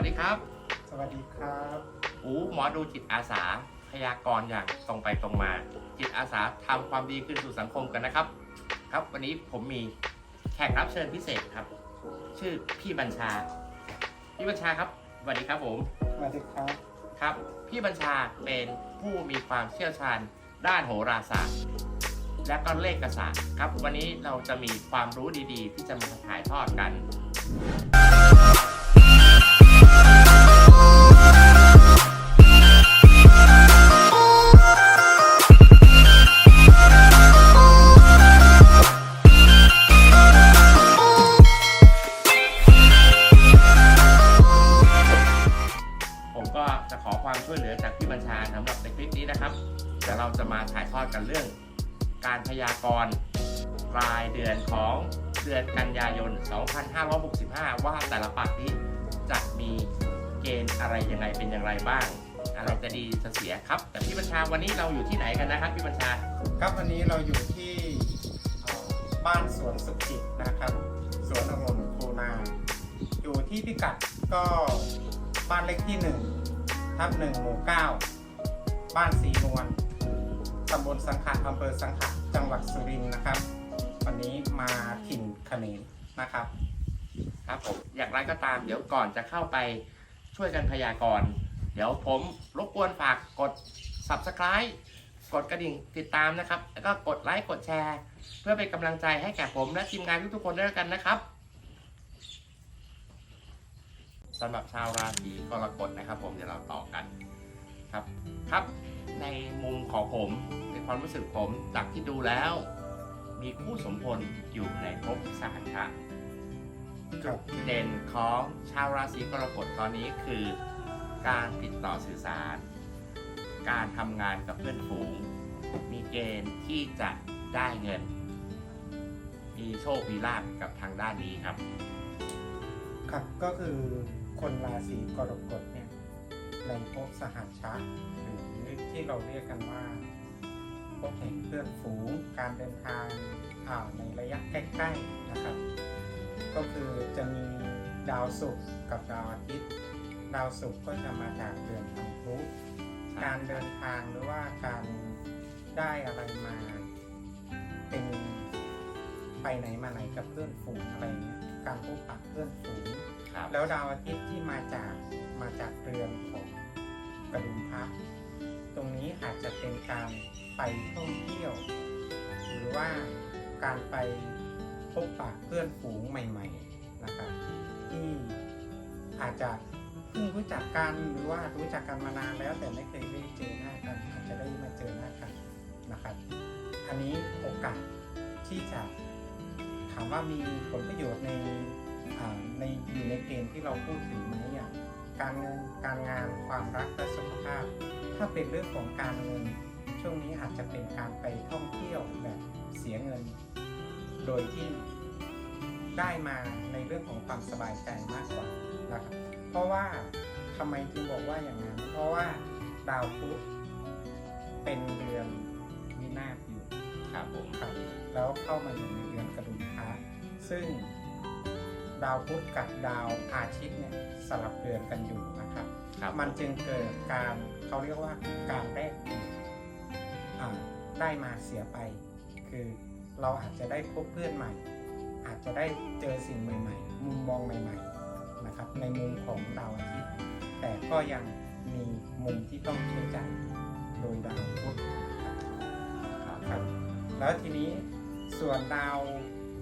วัสดีครับ สวัสดีครับอูหมอดูจิตอาสาพยากรณ์อย่างตรงไปตรงมา จิตอาสาทำความดีขึ้นสู่สังคมกันนะครับ ครับวันนี้ผมมีแขกรับเชิญพิเศษครับ ชื่อพี่บัญชา พี่บัญชาครับสวัสดีครับผมสวัสดีครับครับ พี่บัญชาเป็นผู้มีความเชี่ยวชาญด้านโหราศาสตร์ และก็เลขศาสตร์ครับ วันนี้เราจะมีความรู้ดีๆ ที่จะมาถ่ายทอดกัน เรื่องการพยากรณ์รายเดือนของเดือนกันยายน 2565 ว่าแต่ละปักนี้จะมีเกณฑ์อะไรยังไงเป็นอย่างไรบ้าง อะไรจะดีจะเสียครับ แต่พี่บัญชาวันนี้เราอยู่ที่ไหนกันนะครับพี่บัญชาครับวันนี้เราอยู่ที่บ้านสวนสุขจิตนะครับสวนองุ่นโคนา อยู่ที่พิกัดก็บ้านเลขที่1ทับ1หมู่9บ้านสีนวล ตำบลสังขะอำเภอสังขะจังหวัดสุรินทร์นะครับ วันนี้มาถิ่นเขมรนะครับ ครับผมอย่างไรก็ตามเดี๋ยวก่อนจะเข้าไปช่วยกันพยากรณ์เดี๋ยวผมรบกวนฝากกด subscribe กดกระดิ่งติดตามนะครับ แล้วก็กดไลค์กดแชร์ เพื่อเป็นกำลังใจให้แก่ผมและทีมงานทุกๆคนด้วยกันนะครับสำหรับชาวราศีกรกฎนะครับ ผมเดี๋ยวเราต่อกันครับครับ ในมุมของผมในความรู้สึกผมจากที่ดูแล้ว มีคู่สมพลอยู่ในภพสหัชชะจุดเด่นของชาวราศีกรกฎตอนนี้คือ การติดต่อสื่อสาร การทำงานกับเพื่อนฝูง มีเกณฑ์ที่จะได้เงิน มีโชคมีลาภกับทางด้านนี้ครับ ครับก็คือคนราศีกรกฎเนี่ยในภพสหัชชะหรือ ที่เราเรียกกันว่าภพแห่งเพื่อนฝูงการเดินทางอ่าในระยะใกล้ๆนะครับ ก็คือจะมีดาวศุกร์กับดาวอาทิตย์ ดาวศุกร์ก็จะมาจากเดือนพันธุการเดินทางหรือว่าการได้อะไรมาเป็นไปไหนมาไหนกับเพื่อนฝูงอะไรเงี้ยการพบปะเพื่อนฝูงครับแล้วดาวอาทิตย์ที่มาจากมาจากเรือนของกระดุมพระ ตรงนี้อาจจะเป็นการไปท่องเที่ยว หรือว่าการไปพบปะเพื่อนฝูงใหม่ ๆนะครับที่อาจจะเพิ่งรู้จักกันหรือว่ารู้จักกันมานานแล้วแต่ไม่เคยได้เจอหน้ากันอาจจะได้มาเจอหน้ากันนะครับ อันนี้โอกาสที่จะถามว่ามีผลประโยชน์ในอ่าในอยู่ในเกณฑ์ที่เราพูดถึงไหมอย่างการเงินการงานความรักและสุขภาพ ถ้าเป็นเรื่องของการเงิน ช่วงนี้อาจจะเป็นการไปท่องเที่ยวแบบเสียเงิน โดยที่ได้มาในเรื่องของความสบายใจมากกว่านะครับเพราะว่าทำไมถึงบอกว่าอย่างนั้น เพราะว่าดาวพุธเป็นเรือนวินาศอยู่ครับผมครับ แล้วเข้ามาอยู่ในเรือนกระดุมพระซึ่งดาวพุธกับดาวอาทิตย์เนี่ยสลับเรือนกันอยู่นะครับ ครับมันจึงเกิดการเขาเรียกว่าการแลกเปลี่ยนได้มาเสียไป คือเราอาจจะได้พบเพื่อนใหม่ อาจจะได้เจอสิ่งใหม่ ๆ มุมมองใหม่ ๆนะครับ ในมุมของดาวอาทิตย์แต่ก็ยังมีมุมที่ต้องใช้ใจโดยดาวพุธครับครับแล้วทีนี้ส่วนดาว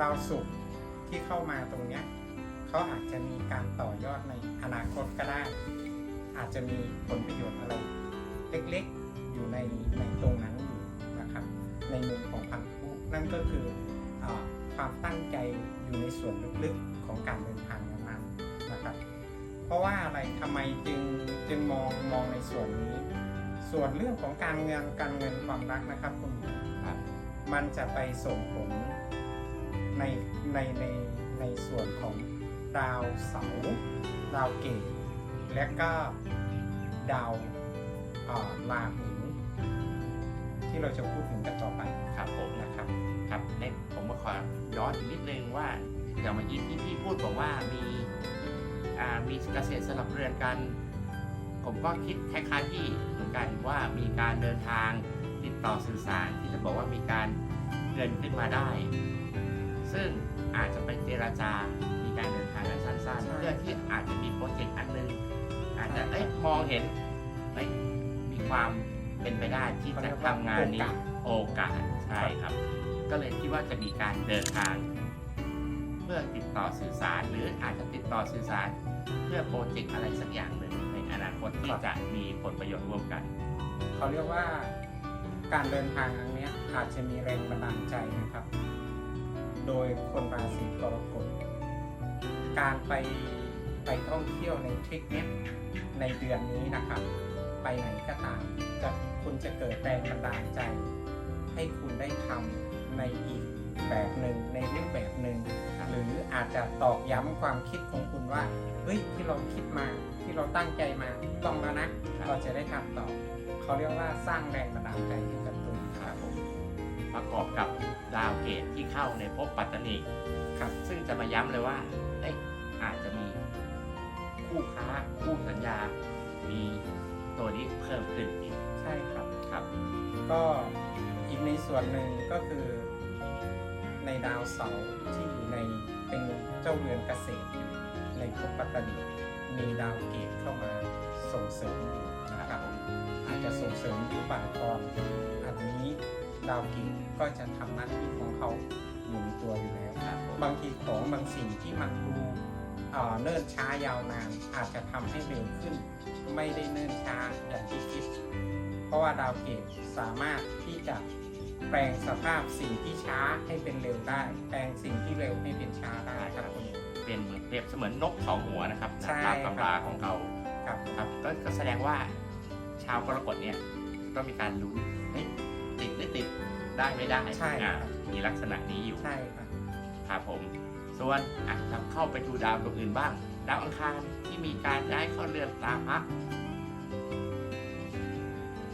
ดาวศุกร์ที่เข้ามาตรงเนี้ยเขาอาจจะมีการต่อยอดในอนาคตก็ได้ อาจจะมีผลประโยชน์อะไรเล็กๆ อยู่ในในตรงนั้นอยู่นะครับในมุมของพันธุนั่นก็คืออความตั้งใจอยู่ในส่วนลึกๆของการเดินทางนั้นนะครับ เพราะว่าอะไรทำไมจึงจึงมองมองในส่วนนี้ ส่วนเรื่องของการเงินการเงินความรักนะครับคุณมันจะไปส่งผลในในในในส่วนของดาวเสาร์ดาวเกต และก็ดาวเอ่อราหูที่เราจะพูดถึงกันต่อไปครับผมนะครับครับในผมก็ขอย้อนอีกนิดนึงว่าอย่างเมื่อกี้ที่พี่พูดบอกว่ามีออ่ามีเกษตรสลับเรือนกัน ผมก็คิดคล้ายๆที่เหมือนกันว่ามีการเดินทางติดต่อสื่อสารที่จะบอกว่ามีการเงินขึ้นมาได้ ซึ่งอาจจะไปเจราจา มีการเดินทางกันสั้นใช่ๆเพื่อที่อาจจะมีโปรเจกต์อันหนึง อาจจะเอ้ยมองเห็นเอ้ยมีความเป็นไปได้ที่จะทำงานนี้โอกาสใช่ครับ ก็เลยคิดว่าจะมีการเดินทาง เพื่อติดต่อสื่อสารหรืออาจจะติดต่อสื่อสาร เพื่อโปรเจกต์อะไรสักอย่างหนึ่งในอนาคตที่จะมีผลประโยชน์ร่วมกัน เขาเรียกว่าการเดินทางครั้งเนี้ยอาจจะมีแรงบันดาลใจนะครับ โดยคนราศีกรกฎการไป ไปท่องเที่ยวในทริปเนี้ยในเดือนนี้นะครับ ไปไหนก็ตามจะคุณจะเกิดแรงบันดาลใจ ให้คุณได้ทำในอีกแบบหนึ่งในรูปแบบหนึ่งครับหรืออาจจะตอกย้ำความคิดของคุณว่าเฮ้ยที่เราคิดมาที่เราตั้งใจมาถูกต้องแล้วนะครับเราจะได้ทำต่อเขาเรียกว่าสร้างแรงบันดาลใจให้กับตัวเองครับผมประกอบกับดาวเกตที่เข้าในภพปัตตานีครับ ซึ่งจะมาย้ำเลยว่าเอ้ยอาจจะมี คู่ค้าคู่สัญญา มีตัวนี้เพิ่มขึ้นอีกใช่ครับ ครับก็อีกในส่วนหนึ่งก็คือในดาวเสาร์ที่อยู่ในเป็นเจ้าเรือนเกษตรอยู่ในภพปัตตานีมีดาวเกตเข้ามาส่งเสริมอยู่นะครับอาจจะส่งเสริมอยู่บั่นทอนอันนี้ดาวเกตก็จะทำหน้าที่ของเขาอยู่ในตัวอยู่แล้วครับผมบางทีของบางสิ่งที่มันดู เอ่อเนิ่นช้ายาวนาน อาจจะทำให้เร็วขึ้น ไม่ได้เนิ่นช้าอย่างที่คิด เพราะว่าดาวเกตสามารถที่จะแปลงสภาพสิ่งที่ช้าให้เป็นเร็วได้ แปลงสิ่งที่เร็วให้เป็นช้าได้ครับคุณเป็นเหมือนเปรียบเสมือนนกสองหัวนะครับใช่ตามตำราของเขาครับครับก็ก็แสดงว่าชาวกรกฎเนี่ยก็มีการลุ้นเฮ้ยติดไม่ติดได้ไม่ได้ใช่อ่าครับมีลักษณะนี้อยู่ใช่ครับครับผม ส่วนอะเราเข้าไปดูดาวดวงอื่นบ้าง ดาวอังคารที่มีการย้ายเข้าเรือนตามพระ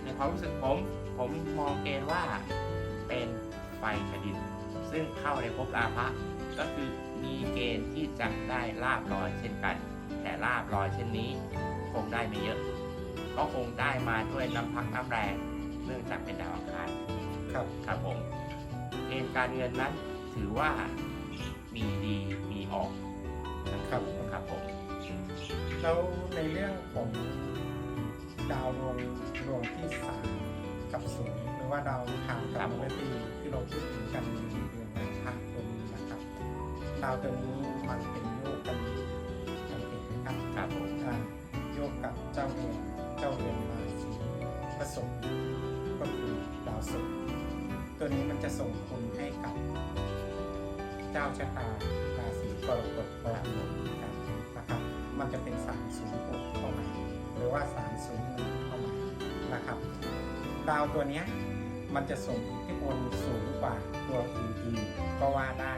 ในความรู้สึกผม ผมมองเกณฑ์ว่าเป็นไฟกระดิน ซึ่งเข้าในภพราพะก็คือมีเกณฑ์ที่จะได้ลาบลอยเช่นกัน แต่ลาบลอยเช่นนี้ คงได้ไม่เยอะ ก็คงได้มาด้วยน้ำพักน้ำแรงเนื่องจากเป็นดาวอังคารครับครับผมเกณฑ์การเงินนั้นถือว่า มีดีมีออกนะครับ ครับผมแล้วในเรื่องของดาวดวงดวงที่สามกับศูนย์หรือว่าดาวอังคารกับมฤตยูที่เราพูดถึงกันในเดือนในภาคตัวนี้นะครับดาวตัวนี้มันเป็นโยกกันสังเกตไหมครับครับผมอ่าโยกกับเจ้าเรือนเจ้าเรือนราศีผสมก็คือดาวศุกร์ตัวนี้มันจะส่งผลให้กับ เจ้าชะตาราศีกรกฎพอดีกันนะครับมันจะเป็น 306 เข้ามาหรือว่า 301 เข้ามานะครับดาวตัวเนี้ยมันจะส่งอิทธิพลสูงกว่าตัวอื่นๆก็ว่าได้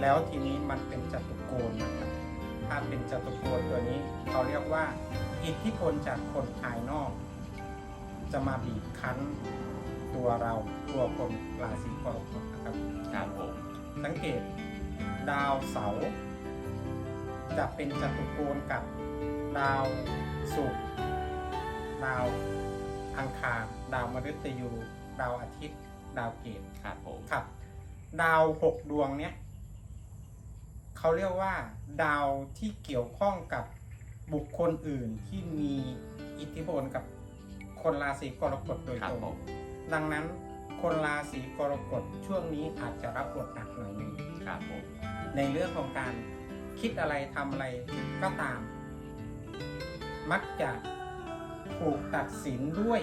แล้วทีนี้มันเป็นจตุโกณนะครับถ้าเป็นจตุโกณตัวนี้เขาเรียกว่าอิทธิพลจากคนภายนอก จะมาบีบคั้นตัวเราตัวคนราศีกรกฎนะครับครับผมสังเกต ดาวเสาร์จะเป็นจตุโกณกับดาวศุกร์ดาวอังคารดาวมฤตยู ดาวอาทิตย์ ดาวเกตครับผมครับ ดาวหกดวงเนี้ยเขาเรียกว่า ดาวที่เกี่ยวข้องกับบุคคลอื่นที่มีอิทธิพลกับคนราศีกรกฎโดยครับตรงผมดังนั้นคนราศีกรกฎช่วงนี้อาจจะรับบทหนักหน่อยหนึง ครับผมในเรื่องของการคิดอะไรทำอะไรก็ตาม มักจะถูกตัดสินด้วย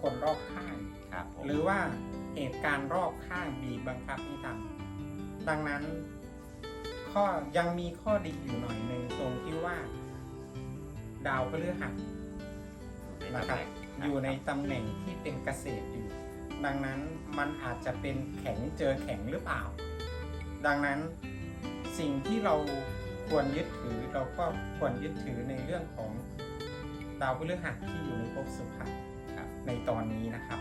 คนรอบข้าง ครับผมหรือว่าเหตุการณ์รอบข้างบีบบังคับให้ทำดังนั้น ข้อยังมีข้อดีอยู่หน่อยหนึ่งตรงที่ว่า ดาวพฤหัสนะครับอยู่ในตำแหน่งที่เป็นเกษตรอยู่ ดังนั้นมันอาจจะเป็นแข็งเจอแข็งหรือเปล่า ดังนั้นสิ่งที่เราควรยึดถือเราก็ควรยึดถือในเรื่องของดาวพฤหัสที่อยู่ในภพสุภะครับในตอนนี้นะครับ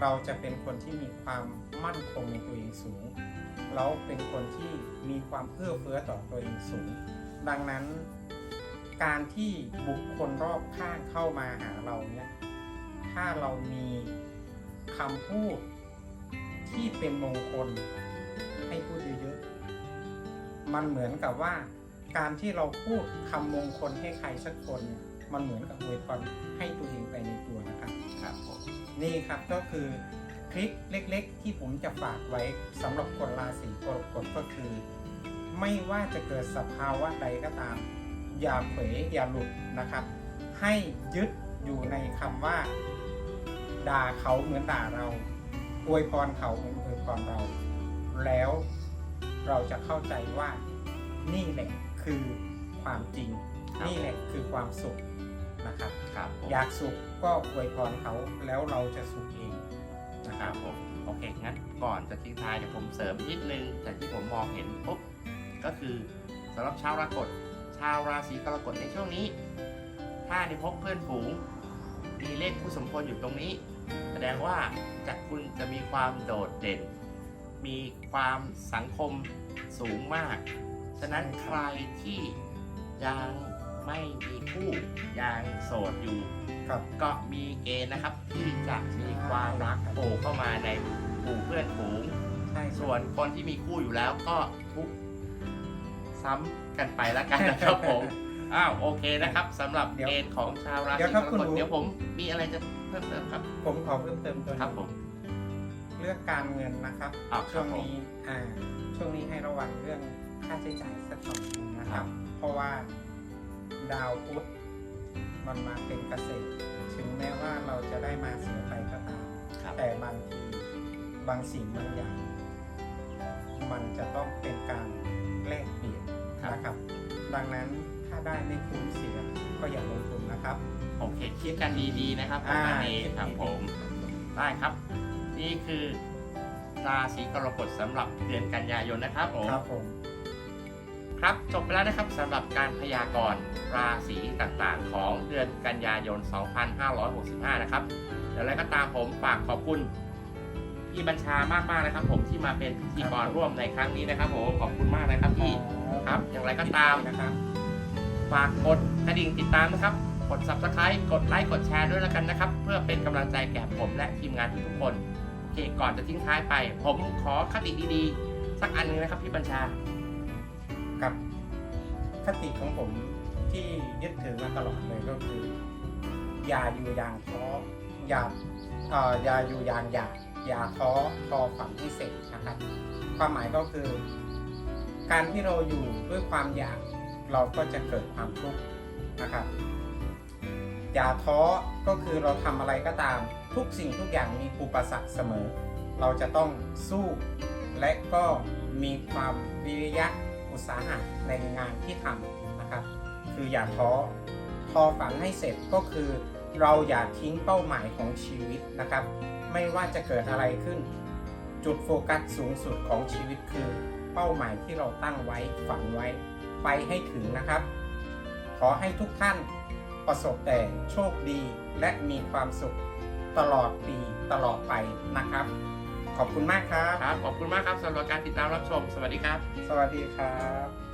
เราจะเป็นคนที่มีความมั่นคงในตัวเองสูง เราเป็นคนที่มีความเอื้อเฟื้อต่อตัวเองสูง ดังนั้น การที่บุคคลรอบข้างเข้ามาหาเราเนี่ยถ้าเรามีคำพูดที่เป็นมงคล ให้พูดเยอะๆมันเหมือนกับว่า การที่เราพูดคำมงคลให้ใครสักคนเนี่ยมันเหมือนกับอวยพรให้ตัวเองไปในตัวนะครับครับผมนี่ครับก็คือคลิปเล็ก ๆ ที่ผมจะฝากไว้สำหรับคนราศีกรกฎก็คือ ไม่ว่าจะเกิดสภาวะใดก็ตาม อย่าเผลอย่าหลุดนะครับ ให้ยึดอยู่ในคำว่า ด่าเขาเหมือนด่าเราอวยพรเขาเหมือนอวยพรเรา แล้วเราจะเข้าใจว่านี่แหละคือความจริงนี่แหละคือความสุขนะครับ ครับผมอยากสุขก็อวยพรเขาแล้วเราจะสุขเองนะคครัรับบผมโอเคงั้นก่อนจะทิ้งท้ายเดี๋ยวผมเสริมนิดนึงจากที่ผมมองเห็นปุ๊บก็คือสำหรับชาวรากฎชาวราศีกรกฎในช่วงนี้ ถ้าได้พบเพื่อนฝูง มีเลขผู้สมพลอยู่ตรงนี้ แสดงว่าจะคุณจะมีความโดดเด่น มีความสังคมสูงมาก ฉะนั้นใครที่ยังไม่มีคู่ยังโสดอยู่ครับก็มีเกณฑ์นะครับที่จะมีความรักโผล่เข้ามาในหมู่เพื่อนฝูง ใช่ส่วนคนที่มีคู่อยู่แล้วก็ทุกซ้ำกันไปแล้วกันนะครับผม อ้าวโอเคนะครับสำหรับเกณฑ์ของชาวราศีกรกฎเดี๋ยวผมมีอะไรจะเพิ่มเติมครับ ผมขอเพิ่มเติมตัวครับนี้ผม เรื่องการเงินนะครับ อ่าคช่รัวบงผมนี้อ่าช่วงนี้ให้ระวังเรื่องค่าใช้จ่ายสักหน่อยหนึงนะคครัรับ บ เพราะว่าดาวพุธมันมาเป็นเกษตร ถึงแม้ว่าเราจะได้มาเสียไปก็ตาม ครับ แต่บางทีบางสิ่งบางอย่าง มันจะต้องเป็นการแลกเปลี่ยนครับ นะครับ ดังนั้นถ้าได้ไม่คุ้มเสียก็อย่าลงทุนนะครับ โอเคคิดกันดีๆนะครับประมาณนี้ครับผม ได้ครับ นี่คือราศีกรกฎสำหรับเดือนกันยายนนะครับผมครับผมครับจบไปแล้วนะครับสำหรับการพยากรณ์ราศีต่างๆ ของเดือนกันยายน 2565 นะครับเดี๋ยวอะไรก็ตามผมฝากขอบคุณพี่บัญชามากๆนะครับ ผมที่มาเป็นพิธีกรร่วมในครั้งนี้นะครับผมขอบคุณมากนะครับพี่ครับอย่างไรก็ตามนะครับฝากกดกระดิ่งติดตามนะครับ กด subscribe กดไลค์กดแชร์ด้วยแล้วกันนะครับ เพื่อเป็นกำลังใจแก่ผมและทีมงานทุกๆคนโอ เคก่อนจะทิ้งท้ายไป ผมขอคติดีๆ สักอันหนึงนะครับพี่บัญชา กับคติของผมที่ยึดถือมาตลอดเลยก็คือ อย่าอยู่อย่างท้ออย่าเอ่ออย่าอยู่อย่างอยากอย่าท้อทอฝันให้เสร็จนะครับ ความหมายก็คือ การที่เราอยู่ด้วยความอยากเราก็จะเกิดความทุกข์นะครับ อย่าท้อก็คือเราทำอะไรก็ตาม ทุกสิ่งทุกอย่างมีอุปสรรคเสมอ เราจะต้องสู้ และก็มีความวิริยะอุตสาหะในงานที่ทำนะครับ คืออย่าท้อทอฝันให้เสร็จก็คือ เราอย่าทิ้งเป้าหมายของชีวิตนะครับ ไม่ว่าจะเกิดอะไรขึ้น จุดโฟกัสสูงสุดของชีวิตคือเป้าหมายที่เราตั้งไว้ฝันไว้ไปให้ถึงนะครับ ขอให้ทุกท่านประสบแต่โชคดีและมีความสุข ตลอดปีตลอดไปนะครับ ขอบคุณมากครับ ครับ ขอบคุณมากครับสำหรับการติดตามรับชม สวัสดีครับ สวัสดีครับ